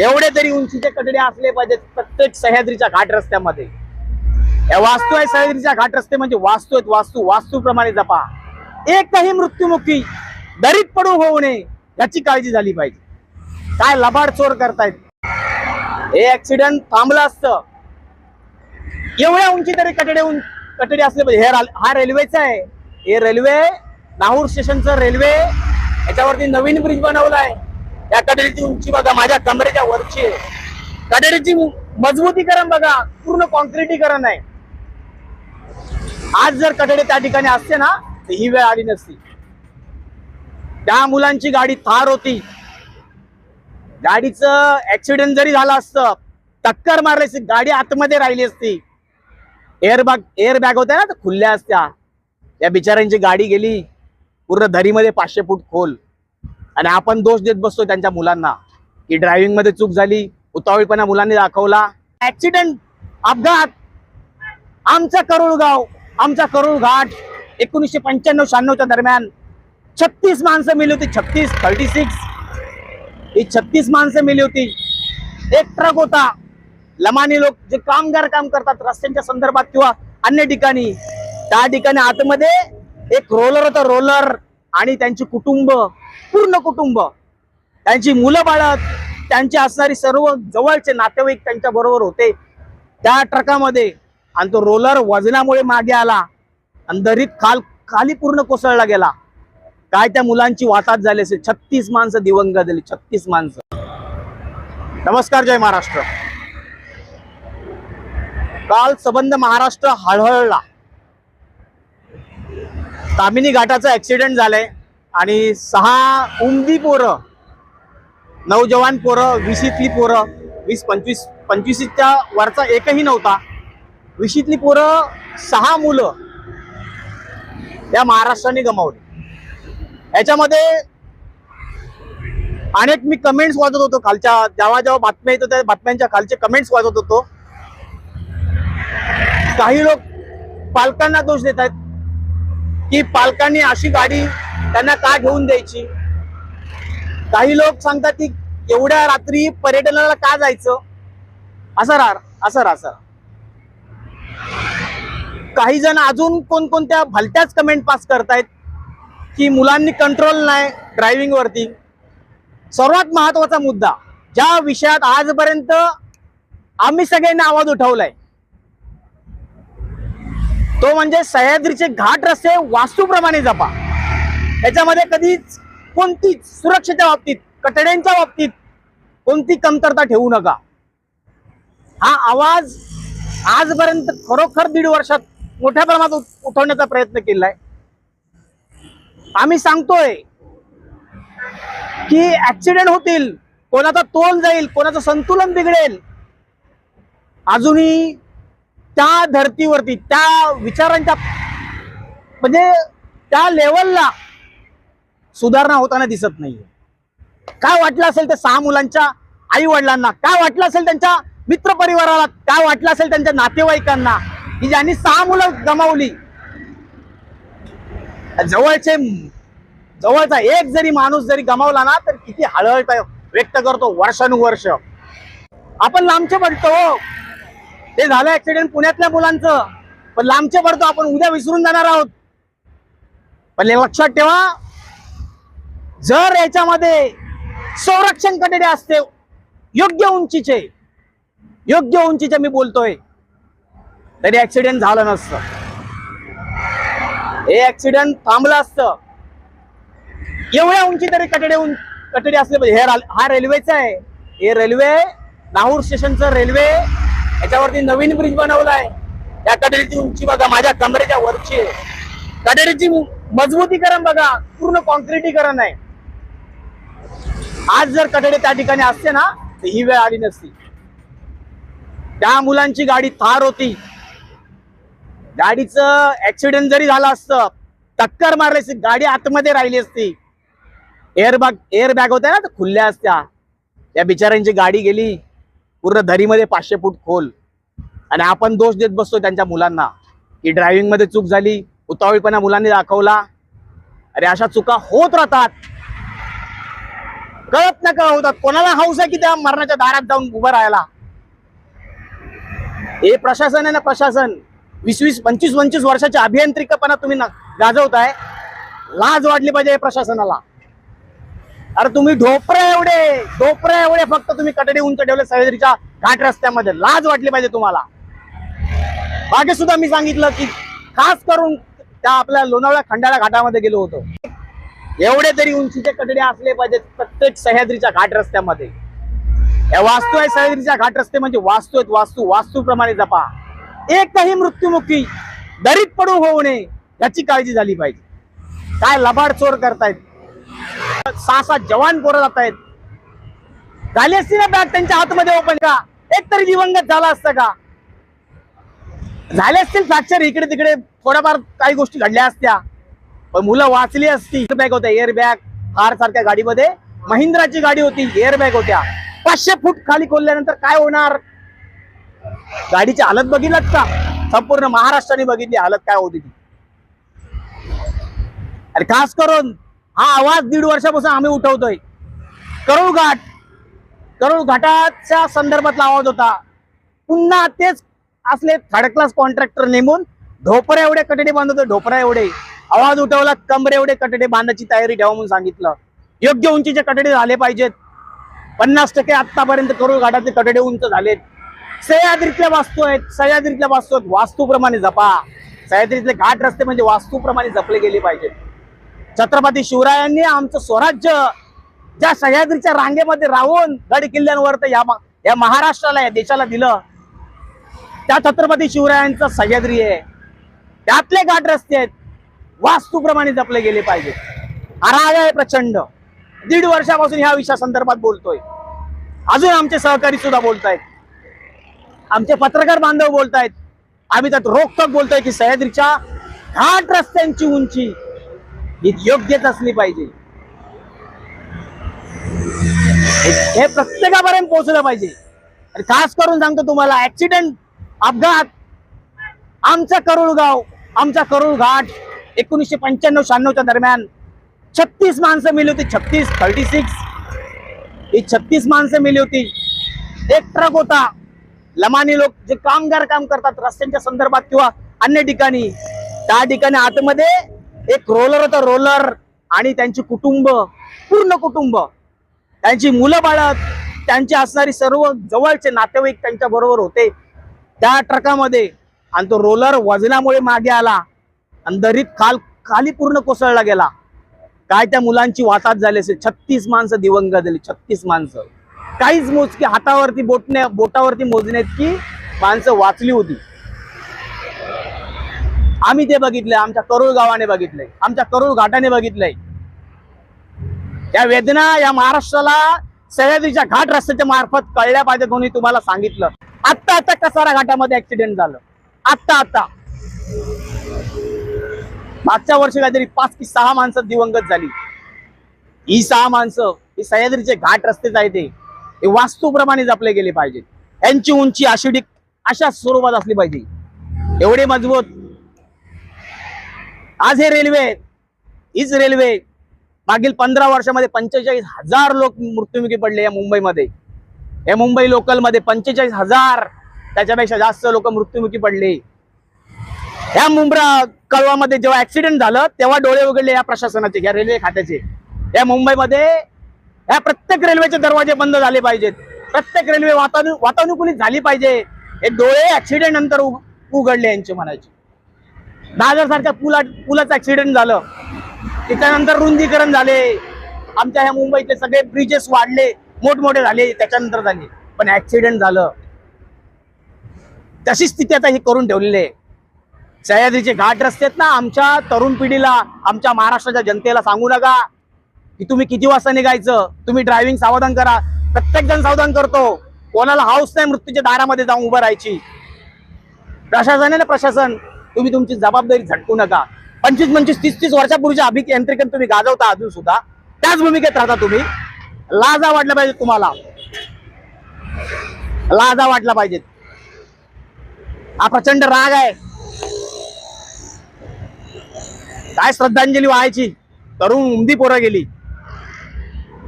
एवढे तरी उंचीचे कटडे असले पाहिजेत प्रत्येक सह्याद्रीच्या घाट रस्त्यामध्ये. या वास्तू आहे सह्याद्रीच्या घाट रस्ते म्हणजे वास्तू आहेत वास्तू वास्तूप्रमाणे जपा. एकही मृत्युमुखी दरीत पडू होऊ नये याची काळजी झाली पाहिजे. काय लबाड चोर करतायत? हे ऍक्सिडेंट थांबलं असतं. एवढ्या उंची तरी कटडे उं कटडे असले पाहिजे. हे हा रेल्वेचा आहे. हे रेल्वे नाहूर स्टेशनचं रेल्वे याच्यावरती नवीन ब्रिज बनवलाय. या कटडीची उंची बघा माझ्या कमरेच्या वरची आहे. कटडीची मजबूतीकरण बघा पूर्ण कॉन्क्रिटीकरण आहे. आज जर कटडे त्या ठिकाणी असते ना तर ही वेळ आली नसती. त्या मुलांची गाडी थार होती. गाडीचं ऍक्सिडेंट जरी झालं असतं टक्कर मारली असती गाडी आतमध्ये राहिली असती. एअरबॅग एअरबॅग होत्या ना तर खुल्ल्या असत्या. या बिचाऱ्यांची गाडी गेली. पूर्ण धरीमध्ये पाचशे फूट खोल. आणि आपण दोष देत बसतो त्यांच्या मुलांना. की ड्रायव्हिंगमध्ये चूक झाली उतावळीपणा मुलांनी दाखवला. ऍक्सिडेंट अपघात. आमचा करोळ गाव आमचा करोळ घाट एकोणीसशे पंच्याण्णव शहाण्णवच्या दरम्यान छत्तीस माणसं मिली होती. छत्तीस थर्टी सिक्स ही छत्तीस माणसं मिली होती. एक ट्रक होता. लमानी लोक जे कामगार काम करतात रस्त्यांच्या संदर्भात किंवा अन्य ठिकाणी त्या ठिकाणी आतमध्ये एक रोलर होता रोलर आणि त्यांची कुटुंब पूर्ण कुटुंब. त्यांची मुलं बाळत त्यांची असणारी सर्व जवळचे नातेवाईक त्यांच्या बरोबर होते. त्या ट्रकामध्ये आणि तो रोलर वजनामुळे मागे आला आणि दरीत खाल खाली पूर्ण कोसळला गेला. काय त्या मुलांची वातात झाली असेल? छत्तीस माणसं दिवंगत झाली छत्तीस माणसं. नमस्कार जय महाराष्ट्र. काल सबंध महाराष्ट्र हळहळला. तामिनी घाटाचा ऍक्सिडेंट झालाय. आणि सहा उमदी पोरं नौजवान पोरं विशीतली पोरं वीस पंचवीस पंचवीसच्या वरचा एकही नव्हता. विशीतली पोरं सहा मुलं या महाराष्ट्राने गमावली. याच्यामध्ये अनेक मी कमेंट्स वाचत होतो खालच्या जेव्हा जेव्हा बातम्या येतो त्या बातम्यांच्या खालचे कमेंट्स वाचत होतो. काही लोक पालकांना दोष देत आहेत की पालकांनी अशी गाडी त्यांना का घेऊन द्यायची? काही लोक सांगतात की एवढ्या रात्री पर्यटनाला का जायचं? असं रार असं राहा असं काही जण अजून कोणकोणत्या भलत्याच कमेंट पास करतायत की मुलांनी कंट्रोल नाही ड्रायव्हिंग वरती. सर्वात महत्त्वाचा मुद्दा ज्या विषयात आजपर्यंत आम्ही सगळ्यांनी आवाज उठवलाय तो म्हणजे सह्याद्रीचे घाट रस्ते वास्तूप्रमाणे जपा. याच्यामध्ये कधीच कोणतीच सुरक्षेच्या बाबतीत कटड्यांच्या बाबतीत कोणती कमतरता ठेवू नका. हा आवाज आजपर्यंत खरोखर दीड वर्षात मोठ्या प्रमाणात उठवण्याचा प्रयत्न केलाय. आम्ही सांगतोय की ऍक्सिडेंट होतील कोणाचा तोल जाईल कोणाचं संतुलन बिघडेल अजूनही त्या धर्तीवरती त्या विचारांच्या म्हणजे त्या लेवलला सुधारणा होताना दिसत नाहीये. काय वाटलं असेल त्या सहा मुलांच्या आई वडिलांना काय वाटलं असेल त्यांच्या मित्र परिवाराला काय वाटलं असेल त्यांच्या नातेवाईकांना? की ज्यांनी सहा मुलं गमावली? जवळचे जवळचा एक जरी माणूस जरी गमावला ना तर किती हळहळ व्यक्त करतो वर्षानुवर्ष. आपण लांबचे म्हणतो ते झालं ऍक्सिडेंट पुण्यातल्या मुलांचं. पण लांबचे पडतो आपण उद्या विसरून जाणार आहोत. पण लक्षात ठेवा. जर याच्यामध्ये संरक्षण कटडे असते योग्य उंचीचे योग्य उंचीचे मी बोलतोय तरी ऍक्सिडेंट झालं नसतं. हे ऍक्सिडेंट थांबलं असतं. एवढ्या उंची तरी कटडे उं कटडे असले पाहिजे. हे हा रेल्वेचा आहे. हे रेल्वे नाहूर स्टेशनचं रेल्वे याच्यावरती नवीन ब्रिज बनवलाय. या कटेरीची उंची बघा माझ्या कमरेच्या वरची आहे. कटेरीची मजबूतीकरण बघा पूर्ण कॉन्क्रिटीकरण आहे. आज जर कटडे त्या ठिकाणी असते ना तर ही वेळ आली नसती. त्या मुलांची गाडी थार होती. गाडीचं ऍक्सिडेंट जरी झालं असतं टक्कर मारली असती गाडी आतमध्ये राहिली असती. एअरबॅग एअर बॅग होत्या ना तर खुल्ल्या असत्या. त्या बिचाऱ्यांची गाडी गेली. पूर्ण दरीमध्ये पाचशे फूट खोल. आणि आपण दोष देत बसतो त्यांच्या मुलांना. की ड्रायव्हिंगमध्ये चूक झाली उतावळीपणा मुलांनी दाखवला. अरे अशा चुका होत राहतात. कळत न होतात? कोणाला हौस आहे की त्या मरणाच्या दारात जाऊन उभं राहायला? हे प्रशासन आहे ना प्रशासन. वीस वीस पंचवीस पंचवीस वर्षाच्या अभियांत्रिकपणा तुम्ही ना- गाजवताय. लाज वाटली पाहिजे प्रशासनाला. अरे तुम्ही ढोपरे एवढे ढोपरे एवढे फक्त तुम्ही कटडे उंच ठेवले सह्याद्रीच्या घाट रस्त्यामध्ये. लाज वाटली पाहिजे तुम्हाला. मागे सुद्धा मी सांगितलं की खास करून त्या आपल्या लोणावळा खंडाळा घाटामध्ये गेलो होतो. एवढे तरी उंचीचे कटडे असले पाहिजेत प्रत्येक सह्याद्रीच्या घाट रस्त्यामध्ये. या वास्तू आहे सह्याद्रीच्या घाट रस्ते म्हणजे वास्तू आहेत वास्तू वास्तूप्रमाणे जपा. एकही मृत्युमुखी दरीत पडू होऊ नये याची काळजी झाली पाहिजे. काय लबाड चोर करतायत? सहा सात जवान पोरं जात आहेत. झाली असती ना बॅग त्यांच्या हातमध्ये ओपन का? एक तरी दिवंगत झाला असतं का? झाले असतील फ्रॅक्चर इकडे तिकडे थोड्याफार काही गोष्टी घडल्या असत्या. पण मुलं वाचली असती बॅग होत्या एअर बॅग कार सारख्या गाडीमध्ये. महिंद्राची गाडी होती एअर बॅग होत्या. पाचशे फूट खाली खोलल्यानंतर काय होणार? गाडीची हालत बघितलात का? संपूर्ण महाराष्ट्राने बघितली हालत काय होती ती. अरे खास करून हा आवाज दीड वर्षापासून आम्ही उठवतोय. करुळ घाट करुळ घाटाच्या संदर्भातला आवाज होता. पुन्हा तेच असले थर्ड क्लास कॉन्ट्रॅक्टर नेमून ढोपऱ्या एवढे कटडे बांधतोय ढोपऱ्या एवढे. आवाज उठवला कमरे एवढे कटडे बांधायची तयारी ठेवा म्हणून सांगितलं. योग्य उंचीचे कटडे झाले पाहिजेत. पन्नास टक्के आतापर्यंत करुळ घाटाचे कटडे उंच झालेत. सह्याद्रीतल्या वास्तू आहेत सह्याद्रीतल्या वास्तू आहेत. वास्तूप्रमाणे जपा. सह्याद्रीतले घाट रस्ते म्हणजे वास्तूप्रमाणे जपले गेले पाहिजेत. छत्रपती शिवरायांनी आमचं स्वराज्य ज्या सह्याद्रीच्या रांगेमध्ये राहून गड किल्ल्यांवर तर या या महाराष्ट्राला या देशाला दिलं. त्या छत्रपती शिवरायांचं सह्याद्री आहे. त्यातले घाट रस्ते आहेत. वास्तूप्रमाणे जपले गेले पाहिजे. आराग आहे प्रचंड. दीड वर्षापासून ह्या विषया संदर्भात बोलतोय. अजून आमचे सहकारी सुद्धा बोलतायत. आमचे पत्रकार बांधव बोलतायत. आम्ही त्यात रोखोक बोलतोय की सह्याद्रीच्या घाट रस्त्यांची उंची ही योग्यच असली पाहिजे. हे- प्रत्येकापर्यंत पोहोचलं पाहिजे. खास करून सांगतो तुम्हाला ऍक्सिडेंट अपघात आमचा करुळगाव आमचा करुळ घाट एकोणीसशे पंच्याण्णव शहाण्णवच्या दरम्यान छत्तीस माणसं मिली होती. छत्तीस थर्टी सिक्स ही छत्तीस माणसं मिली होती. एक ट्रक होता. लमानी लोक जे कामगार काम करतात रस्त्यांच्या संदर्भात किंवा अन्य ठिकाणी त्या ठिकाणी आतमध्ये एक रोलर होता रोलर आणि त्यांची कुटुंब पूर्ण कुटुंब. त्यांची मुलं बाळत त्यांची असणारी सर्व जवळचे नातेवाईक त्यांच्या बरोबर होते. त्या ट्रकामध्ये आणि तो रोलर वजनामुळे मागे आला आणि दरीत खाल खाली पूर्ण कोसळला गेला. काय त्या मुलांची वाताहत झाली असेल? छत्तीस माणसं दिवंगत झाली छत्तीस माणसं. काहीच मोजकी हातावरती बोटने बोटावरती मोजण्यात की माणसं वाचली होती. आम्ही ते बघितलंय आमच्या करूळ गावाने बघितलंय आमच्या करूळ घाटाने बघितलंय. या वेदना या महाराष्ट्राला सह्याद्रीच्या घाट रस्त्याच्या मार्फत कळल्या पाहिजे म्हणून तुम्हाला सांगितलं. आत्ता आता कसारा घाटामध्ये ऍक्सिडेंट झालं. आत्ता आत्ता. मागच्या वर्षी काहीतरी पाच की सहा माणसं दिवंगत झाली. ही सहा माणसं ही सह्याद्रीचे घाट रस्तेच आहे ते. हे वास्तूप्रमाणे जपले गेले पाहिजेत. यांची उंची आशिडी अशा स्वरूपात असली पाहिजे. एवढे मजबूत आज हे रेल्वे हीच रेल्वे मागील पंधरा वर्षामध्ये पंचेचाळीस हजार लोक मृत्युमुखी पडले या मुंबईमध्ये. या मुंबई लोकलमध्ये पंचेचाळीस हजार त्याच्यापेक्षा जास्त लोक मृत्युमुखी पडले. या मुंब्रा कळवामध्ये जेव्हा ऍक्सिडेंट झालं तेव्हा डोळे उघडले या प्रशासनाचे या रेल्वे खात्याचे. या मुंबईमध्ये या प्रत्येक रेल्वेचे दरवाजे बंद झाले पाहिजेत. प्रत्येक रेल्वे वातानु वातानुकूलित झाली पाहिजे. हे डोळे ऍक्सिडेंट नंतर उघडले यांचे म्हणायचे. दादर सारख्या पुला पुलाचं ऍक्सिडेंट झालं. त्याच्यानंतर रुंदीकरण झाले. आमच्या ह्या मुंबईतले सगळे ब्रिजेस वाढले. मोठमोठे झाले. त्याच्यानंतर झाले. पण ऍक्सिडेंट झालं. तशी स्थिती आता ही करून ठेवलेली आहे. सह्याद्रीचे घाट रस्ते आहेत ना आमच्या तरुण पिढीला आमच्या महाराष्ट्राच्या जनतेला सांगू नका. की तुम्ही किती वाजता निघायचं? तुम्ही ड्रायव्हिंग सावधान करा. प्रत्येक जण सावधान करतो. कोणाला हाऊस नाही मृत्यूच्या दारामध्ये जाऊन उभं राहायची. प्रशासन आहे ना प्रशासन? तुम्ही तुमची जबाबदारी झटकू नका. पंचवीस पंचवीस तीस तीस वर्षापूर्वीच्या अभियंत्रिकन तुम्ही गाजवता अजून सुद्धा. त्याच भूमिकेत राहता तुम्ही. लाजा वाटला पाहिजे तुम्हाला. लाजा वाटला पाहिजे हा प्रचंड राग आहे. काय श्रद्धांजली व्हायची? तरुण उमदी पोरं गेली.